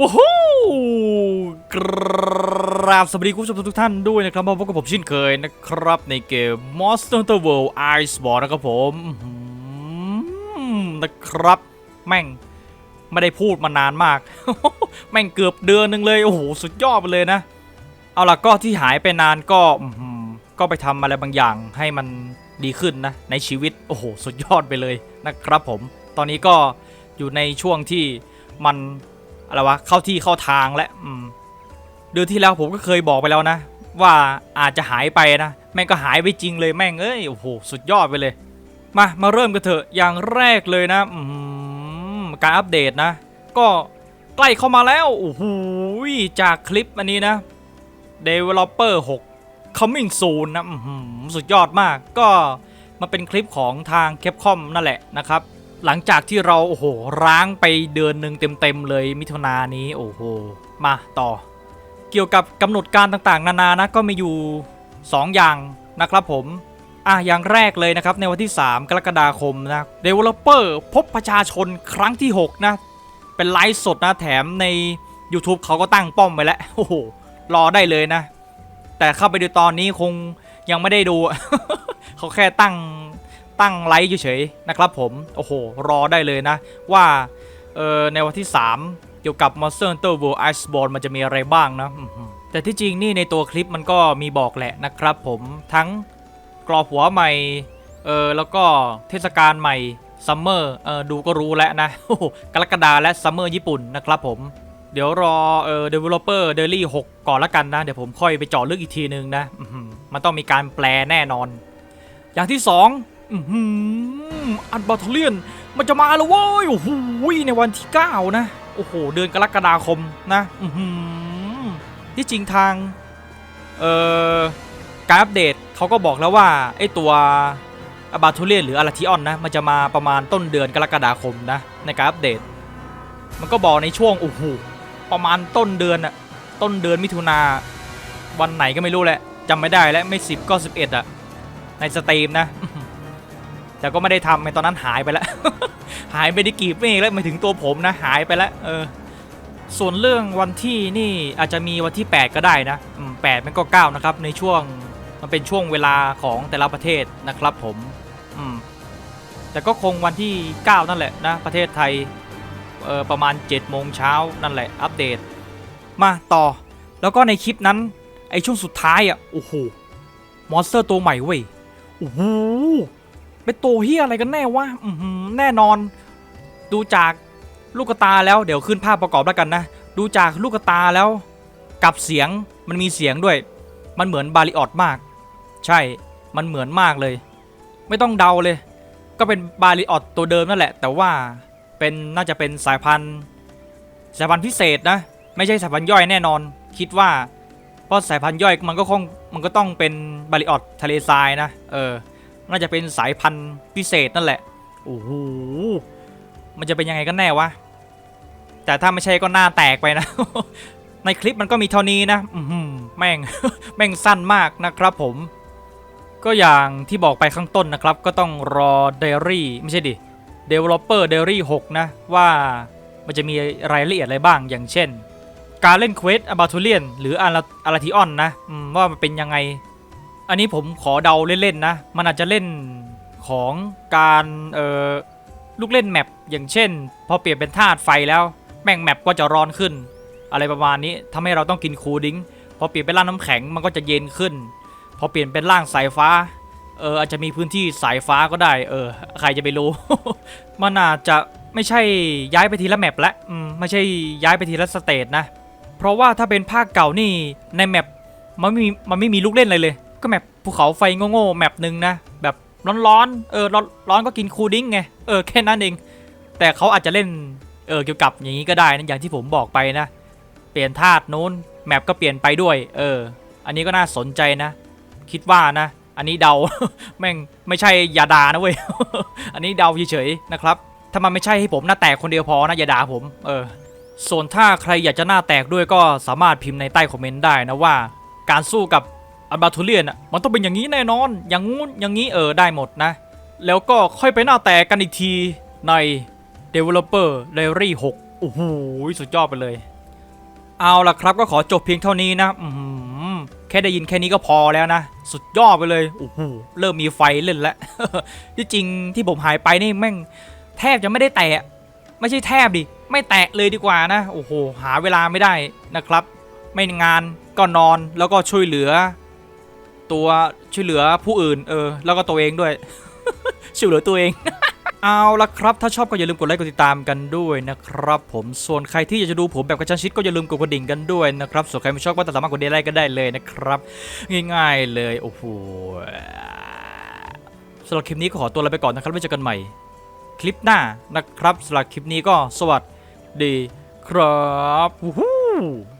ว้าวกราบสวัสดีคุณผู้ชมทุกท่านด้วยนะครับมาพบกับผมเช่นเคยนะครับในเกม Monster Hunter World Iceborne นะครับผมนะครับ แม่งไม่ได้พูดมานานมาก แม่งเกือบเดือนนึงเลย โอ้โห สุดยอดไปเลยนะ เอาล่ะก็ที่หายไปนานก็ก็ไปทำอะไรบางอย่างให้มันดีขึ้นนะ ในชีวิต โอ้โห สุดยอดไปเลยนะครับผม ตอนนี้ก็อยู่ในช่วงที่มัน อะไรวะเข้าที่เข้าทางและอืมเดือนที่แล้วผมก็เคยบอกไปแล้วนะ ว่าอาจจะหายไปนะ แม่งก็หายไปจริงเลยแม่งเอ้ยโอ้โหสุดยอดไปเลย มามาเริ่มกันเถอะอย่างแรกเลยนะอืการอัปเดตนะ ก็ใกล้เข้ามาแล้วโอ้โหจากคลิปอันนี้นะ Developer 6 Coming Soon นะสุดยอดมากก็มาเป็นคลิปของทาง Capcom นั่นแหละนะครับ หลังจากที่เราโอ้โหร้างไปเดือนหนึ่งเต็มๆเลยมิถุนายนนี้โอ้โหมาต่อ เกี่ยวกับกำหนดการต่างๆ นานานะก็มีอยู่ 2 อย่างนะครับผมอะอย่างแรกเลยนะครับในวันที่ 3 กรกฎาคมนะ Developer พบประชาชนครั้งที่ 6 นะ เป็นไลฟ์สดนะแถมใน YouTube เขาก็ตั้งป้อมไว้แล้วโอ้โหรอได้เลยนะ แต่เข้าไปดูตอนนี้คงยังไม่ได้ดู เขาแค่ตั้ง ตั้งไลค์เฉยๆนะครับผม โอ้โห รอได้เลยนะ ว่าเออในวันที่ 3 เกี่ยวกับ Monster Hunter World Iceborne มันจะมีอะไรบ้างนะ แต่ที่จริงนี่ในตัวคลิปมันก็มีบอกแหละนะครับผมทั้งกรอบหัวใหม่เออแล้วก็เทศกาลใหม่ซัมเมอร์เออดูก็รู้แล้วนะโอ้โหกรกฎาและซัมเมอร์ญี่ปุ่นนะครับผมเดี๋ยวรอเออ developer daily 6 ก่อนละกันนะ เดี๋ยวผมค่อยไปเจาะลึกอีกทีนึงนะ มันต้องมีการแปลแน่นอน อย่างที่ส องอื้อหืออันบาทเลียน มันจะมาแล้วเว้ยโอ้โหในวันที่ 9 นะ โอ้โห เดือนกรกฎาคมนะอืที่จริงทาง เอ่อ การอัปเดตเขาก็บอกแล้วว่า ไอตัวอบาทูเลียนหรืออาราทิออนนะ มันจะมาประมาณต้นเดือนกรกฎาคมนะ ในการอัปเดต มันก็บอกในช่วง โอ้โห ประมาณต้นเดือนอะต้นเดือนมิถุนาวันไหนก็ไม่รู้แหละจำไม่ได้แล้วไม่สิบก็สิบเอ็ดอะในสตรีมนะ แต่ก็ไม่ได้ทำในตอนนั้นหายไปแล้ว หายไปได้กี่เมฆแล้วม่ถึงตัวผมนะหายไปแล้วเออ ส่วนเรื่องวันที่นี่อาจจะมีวันที่ 8 ก็ได้นะแปดมันก็9นะครับในช่วงมันเป็นช่วงเวลาของแต่ละประเทศนะครับผมอืมแต่ก็คงวันที่ 9 นั่นแหละนะประเทศไทยเออประมาณ7โมงเช้านั่นแหละอัปเดต มาต่อ แล้วก็ในคลิปนั้นไอช่วงสุดท้ายอะโอ้โหมอนสเตอร์ตัวใหม่เว้ยโอ้โห เป็นตัวเฮียอะไรกันแน่วะแน่นอน ดูจากลูกตาแล้วเดี๋ยวขึ้นภาพประกอบแล้วกันนะ ดูจากลูกตาแล้ว กับเสียงมันมีเสียงด้วย มันเหมือนบาริออดมาก ใช่ มันเหมือนมากเลย ไม่ต้องเดาเลย ก็เป็นบาริออดตัวเดิมนั่นแหละ แต่ว่าเป็นน่าจะเป็นสายพันธุ์ สายพันธุ์พิเศษนะ ไม่ใช่สายพันธุ์ย่อยแน่นอน คิดว่าเพราะสายพันธุ์ย่อยมันก็คงมันก็ต้องเป็นบาริออดทะเลทรายนะ เออ น่าจะเป็นสายพันธุ์พิเศษนั่นแหละ โอ้โห มันจะเป็นยังไงกันแน่วะ แต่ถ้าไม่ใช่ก็หน้าแตกไปนะ ในคลิปมันก็มีเท่านี้นะอือหือแม่ง แม่งสั้นมากนะครับผม ก็อย่างที่บอกไปข้างต้นนะครับ ก็ต้องรอ Diary ไม่ใช่ดิ Developer Diary 6 นะ ว่ามันจะมีรายละเอียดอะไรบ้างอย่างเช่น การเล่นเควสอาบาทูเลียนหรืออาราทิออนนะอืมว่ามันเป็นยังไง อันนี้ผมขอเดาเล่นๆนะ มันอาจจะเล่นของการเอ่อลูกเล่นแมปอย่างเช่น พอเปลี่ยนเป็นธาตุไฟแล้ว แม่งแมปก็จะร้อนขึ้น อะไรประมาณนี้ทำให้เราต้องกินคูดิ้งพอเปลี่ยนเป็นร่างน้ำแข็งมันก็จะเย็นขึ้น พอเปลี่ยนเป็นร่างสายฟ้าเอออาจจะมีพื้นที่สายฟ้าก็ได้ เออ ใครจะไปรู้ มันอาจจะไม่ใช่ย้ายไปทีละแมปละอืมไม่ใช่ย้ายไปทีละสเตจนะ เพราะว่าถ้าเป็นภาคเก่านี่ในแมปมันไม่มีมันไม่มีลูกเล่นอะไรเลย ก็แมปภูเขาไฟโง่ๆแมปหนึ่งนะ แบบร้อนๆเออร้อนร้อนก็กินคูดิ้งไงเออแค่นั้นเอง แต่เขาอาจจะเล่นเออเกี่ยวกับอย่างนี้ก็ได้นะอย่างที่ผมบอกไปนะ เปลี่ยนธาตุนู้นแมปก็เปลี่ยนไปด้วยเออ อันนี้ก็น่าสนใจนะ คิดว่านะ อันนี้เดา แม่งไม่ใช่ยาดานะเว้ย อันนี้เดาเฉยๆนะครับ ถ้ามันไม่ใช่ให้ผมหน้าแตกคนเดียวพอนะอย่าด่าผม เออ ส่วนถ้าใครอยากจะหน้าแตกด้วยก็สามารถพิมพ์ในใต้คอมเมนต์ได้นะว่า การสู้กับ อัลบาทูเลียนอะมันต้องเป็นอย่างนี้แน่นอน อย่างงู้นอย่างนี้เออได้หมดนะ แล้วก็ค่อยไปหน้าแตกกันอีกทีใน Developer Diary 6 โอ้โห สุดยอดไปเลย เอาล่ะครับก็ขอจบเพียงเท่านี้นะแค่ได้ยินแค่นี้ก็พอแล้วนะ สุดยอดไปเลย โอ้โห เริ่มมีไฟเล่นแล้วที่จริงที่ผมหายไปนี่แม่ง แทบจะไม่ได้แตะ ไม่ใช่แทบดิ ไม่แตะเลยดีกว่านะ โอ้โห หาเวลาไม่ได้นะครับ ไม่งานก็นอนแล้วก็ช่วยเหลือ ตัวช่วยเหลือผู้อื่น เออ แล้วก็ตัวเองด้วย ช่วยเหลือตัวเอง เอาละครับ ถ้าชอบก็อย่าลืมกดไลค์กดติดตามกันด้วยนะครับ ผม ส่วนใครที่อยากจะดูผมแบบกระชั้นชิดก็อย่าลืมกดกระดิ่งกันด้วยนะครับ ส่วนใครไม่ชอบก็สามารถกดดีไลค์กันได้เลยนะครับ ง่ายๆเลย โอ้โหสำหรับคลิปนี้ก็ขอตัวลาไปก่อนนะครับ ไว้เจอกันใหม่ คลิปหน้านะครับสำหรับคลิปนี้ก็สวัสดีครับ